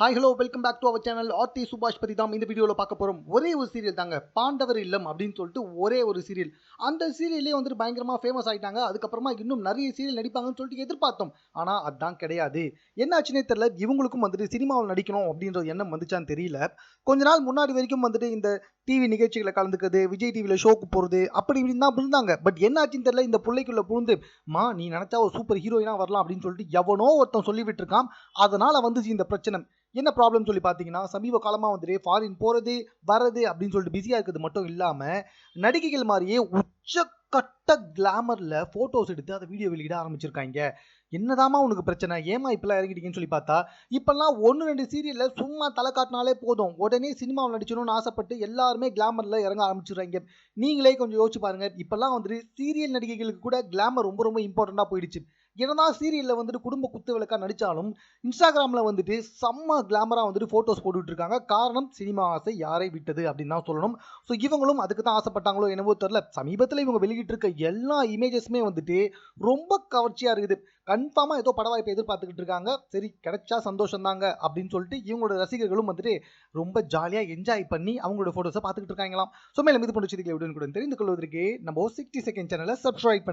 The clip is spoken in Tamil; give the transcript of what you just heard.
Hi hello welcome back to our channel Aarthi Subash பற்றி தான் இந்த வீடியோவில் பார்க்க போகிறோம் ஒரே ஒரு சீரியல் தாங்க. பாண்டவர் இல்லம் அப்படின்னு சொல்லிட்டு ஒரே ஒரு சீரியல் அந்த சீரியலே வந்துட்டு பயங்கரமாக ஃபேமஸ் ஆகிட்டாங்க அதுக்கப்புறமா இன்னும் நிறைய சீரியல் நடிப்பாங்கன்னு சொல்லிட்டு எதிர்பார்த்தோம். ஆனால் அதான் கிடையாது. என்னாச்சுன்னே தெரியல. இவங்களுக்கும் வந்துட்டு சினிமாவில் நடிக்கணும் அப்படின்ற எண்ணம் வந்துச்சான்னு தெரியல. கொஞ்ச நாள் முன்னாடி வரைக்கும் வந்துட்டு இந்த டிவி நிகழ்ச்சிகளை கலந்துக்கிறது விஜய் டிவியில் ஷோக்கு போகிறது அப்படி இப்படின்னு தான் இருந்தாங்க. பட் என்னாச்சுன்னு தெரியல. இந்த பிள்ளைக்குள்ள புகுந்து மா நீ நினச்சா ஒரு சூப்பர் ஹீரோயினாக வரலாம் அப்படின்னு சொல்லிட்டு எவனோ ஒருத்தன் சொல்லி இருக்கான் அதனால் வந்துச்சு இந்த பிரச்சனை. என்ன ப்ராப்ளம் சொல்லி பார்த்தீங்கன்னா சமீப காலமாக வந்துட்டு ஃபாரின் போகிறது வர்றது அப்படின்னு சொல்லிட்டு பிஸியாக இருக்கிறது மட்டும் இல்லாமல் நடிகைகள் மாதிரியே உச்சக்கட்ட கிளாமரில் ஃபோட்டோஸ் எடுத்து அதை வீடியோ வெளியிட ஆரம்பிச்சிருக்காங்க. என்னதாம்மா உனக்கு பிரச்சனை? ஏமா இப்பெல்லாம் இறங்கிட்டீங்கன்னு சொல்லி பார்த்தா இப்பெல்லாம் ஒன்று ரெண்டு சீரியலில் சும்மா தலை காட்டினாலே போதும். உடனே சினிமாவில் நடிச்சணும்னு ஆசைப்பட்டு எல்லாருமே கிளாமரில் இறங்க ஆரம்பிச்சிடுறாங்க. நீங்களே கொஞ்சம் யோசிச்சு பாருங்க. இப்பெல்லாம் வந்துட்டு சீரியல் நடிகைகளுக்கு கூட கிளாமர் ரொம்ப ரொம்ப இம்பார்ட்டண்ட்டாக போயிடுச்சு. என்னதான் சீரியலில் வந்துட்டு குடும்ப குத்து விளக்கா நடித்தாலும் இன்ஸ்டாகிராமில் வந்துட்டு செம்ம கிளாமராக வந்துட்டு ஃபோட்டோஸ் போட்டுட்டு இருக்காங்க. காரணம் சினிமா ஆசை யாரை விட்டது அப்படின்னு தான் சொல்லணும். ஸோ இவங்களும் அதுக்கு தான் ஆசைப்பட்டாங்களோ என்னவோ தெரில சமீபத்தில் இவங்க வெளியிட்டிருக்க எல்லா இமேஜஸுமே வந்துட்டு ரொம்ப கவர்ச்சியாக இருக்குது. கன்ஃபார்மாக ஏதோ பட வாய்ப்பை எதிர்பார்த்துக்கிட்டு இருக்காங்க. சரி கிடைச்சா சந்தோஷம் தாங்க அப்படின்னு சொல்லிட்டு இவங்களோட ரசிகர்களும் வந்துட்டு ரொம்ப ஜாலியாக என்ஜாய் பண்ணி அவங்களோட ஃபோட்டோஸை பார்த்துக்கிட்டு இருக்காங்களாம். ஸோ மேலும் இது போன்ற செய்திகளை கூட தெரிந்து கொள்வதற்கு நம்ம சிக்ஸ்டி செகண்ட் சேனலை சப்ஸ்கிரைப் பண்ணி